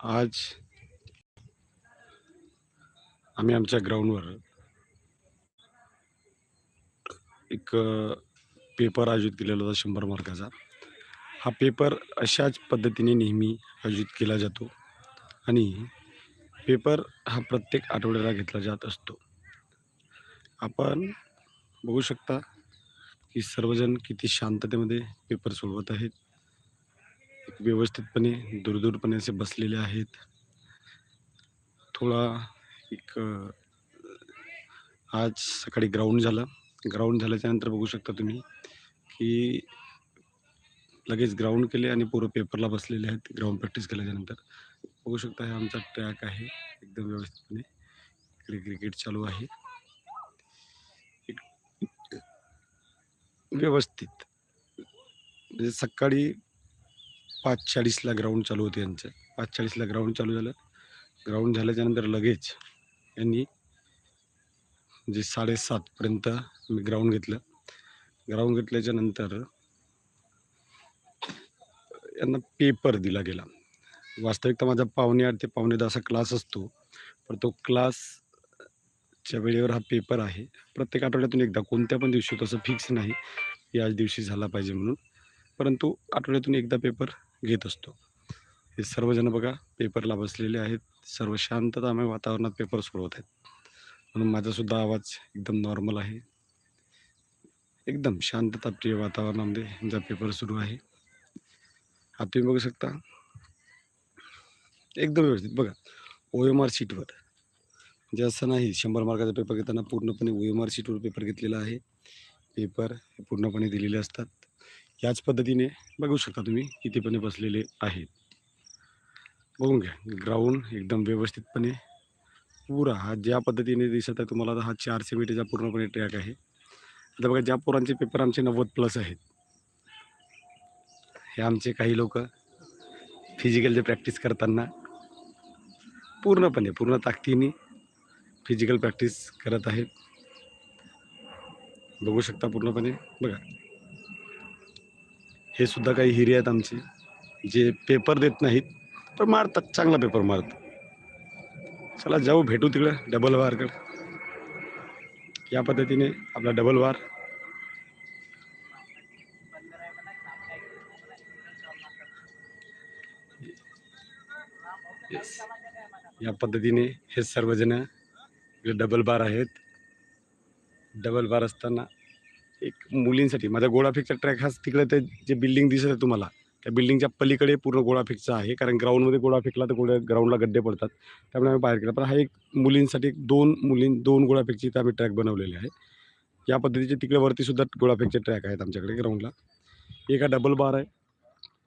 आज आम्ही आमच्या ग्राउंडवर एक पेपर आयोजित केलेला होता शंभर मार्काचा. हा पेपर अशाच पद्धतीने नेहमी आयोजित केला जातो आणि पेपर हा प्रत्येक आठवड्याला घेतला जात असतो. आपण बघू शकता की सर्वजण किती शांततेमध्ये पेपर सोडवत आहेत. व्यवस्थितपणे दूरदूरपणे असे बसलेले आहेत. थोडा एक आज सकाळी ग्राउंड झालं. ग्राउंड झाल्याच्यानंतर बघू शकता तुम्ही की लगेच ग्राउंड केले आणि पोरं पेपरला बसलेले आहेत ग्राउंड प्रॅक्टिस केल्याच्यानंतर बघू शकता हे आमचा ट्रॅक आहे. एकदम व्यवस्थितपणे इकडे क्रिकेट चालू आहे. एक व्यवस्थित. म्हणजे सकाळी पाच चाळीसला ग्राउंड चालू होते यांचं. पाच चाळीसला ग्राउंड चालू झालं. ग्राउंड झाल्याच्यानंतर लगेच यांनी जे साडेसातपर्यंत मी ग्राउंड घेतलं. ग्राउंड घेतल्याच्या नंतर यांना पेपर दिला गेला. वास्तविकता माझा पावणे आठ ते पावणे दहाचा असा क्लास असतो. पण तो क्लासच्या वेळेवर हा पेपर आहे. प्रत्येक आठवड्यातून एकदा कोणत्या पण दिवशी तसं फिक्स नाही. की आज दिवशी झाला पाहिजे म्हणून. परंतु आठवड्यातून एकदा पेपर घेत असतो. हे सर्वजण बघा पेपरला बसलेले आहेत. सर्व शांततामय वातावरणात पेपर सोडवत आहेत. म्हणून माझासुद्धा आवाज एकदम नॉर्मल आहे. एकदम शांतताप्रिय वातावरणामध्ये यांचा पेपर सुरू आहे. हा तुम्ही बघू शकता. एकदम व्यवस्थित. बघा ओ एम आर शीटवर म्हणजे असं नाही शंभर मार्काचा पेपर घेताना पूर्णपणे ओ एम आर शीटवर पेपर घेतलेला आहे. पेपर हे पूर्णपणे दिलेले असतात. याच पद्धतीने बघू शकता तुम्ही कितीपणे बसलेले आहेत. बघून घ्या ग्राउंड एकदम व्यवस्थितपणे पुरा हा ज्या पद्धतीने दिसत आहे तुम्हाला आता हा चारशे मीटरचा पूर्णपणे ट्रॅक आहे. आता बघा ज्या पोरांचे पेपर आमचे नव्वद प्लस आहेत. हे आमचे काही लोक फिजिकलचे प्रॅक्टिस करताना पूर्णपणे पूर्ण ताकदीने फिजिकल प्रॅक्टिस करत आहेत. बघू शकता पूर्णपणे. बघा हे सुद्धा काही हिरे आहेत आमचे जे पेपर देत नाहीत पण मारतात चांगला पेपर मारतात. चला जाऊ भेटू तिकडं डबल वारकडं या पद्धतीने आपला डबल वार. Yes. या पद्धतीने हे सर्वजण डबल बार आहेत डबल बार असताना एक मुलींसाठी माझा गोळाफेकचा ट्रॅक हा तिकडे ते जे बिल्डिंग दिसत आहे तुम्हाला त्या बिल्डिंगच्या पलीकडे पूर्ण गोळाफेकचा आहे कारण ग्राउंडमध्ये गोळा फेकला तर गोळ्या ग्राउंडला गड्डे पडतात त्यामुळे आम्ही बाहेर केला पण हा एक मुलींसाठी दोन मुलीं दोन गोळाफेकची इथं आम्ही ट्रॅक बनवलेले आहे. या पद्धतीचे तिकडे वरतीसुद्धा गोळाफेकचे ट्रॅक आहेत आमच्याकडे ग्राउंडला एक हा डबल बार आहे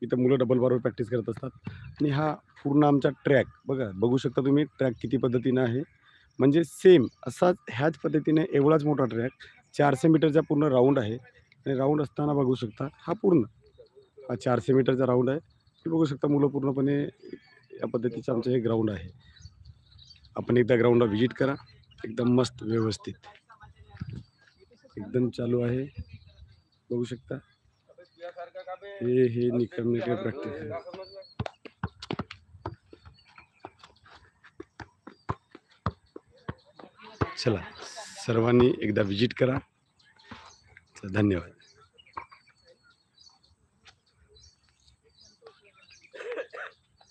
इथं मुलं डबल बारवर प्रॅक्टिस करत असतात. आणि हा पूर्ण आमचा ट्रॅक बघा बघू शकता तुम्ही ट्रॅक किती पद्धतीनं आहे. म्हणजे सेम असाच ह्याच पद्धतीने एवढाच मोठा ट्रॅक चारशे मीटरचा पूर्ण राऊंड आहे. आणि राऊंड असताना बघू शकता हा पूर्ण. हा चारशे मीटरचा राऊंड आहे. तुम्ही बघू शकता मुलं पूर्णपणे या पद्धतीचं आमचं हे ग्राउंड आहे. आपण एकदा ग्राउंडला व्हिजिट करा. एकदम मस्त व्यवस्थित. एकदम चालू आहे. बघू शकता. हे हे निकम निकम प्रॅक्टिस आहे. चला. सर्वांनी एकदा व्हिजिट करा. धन्यवाद.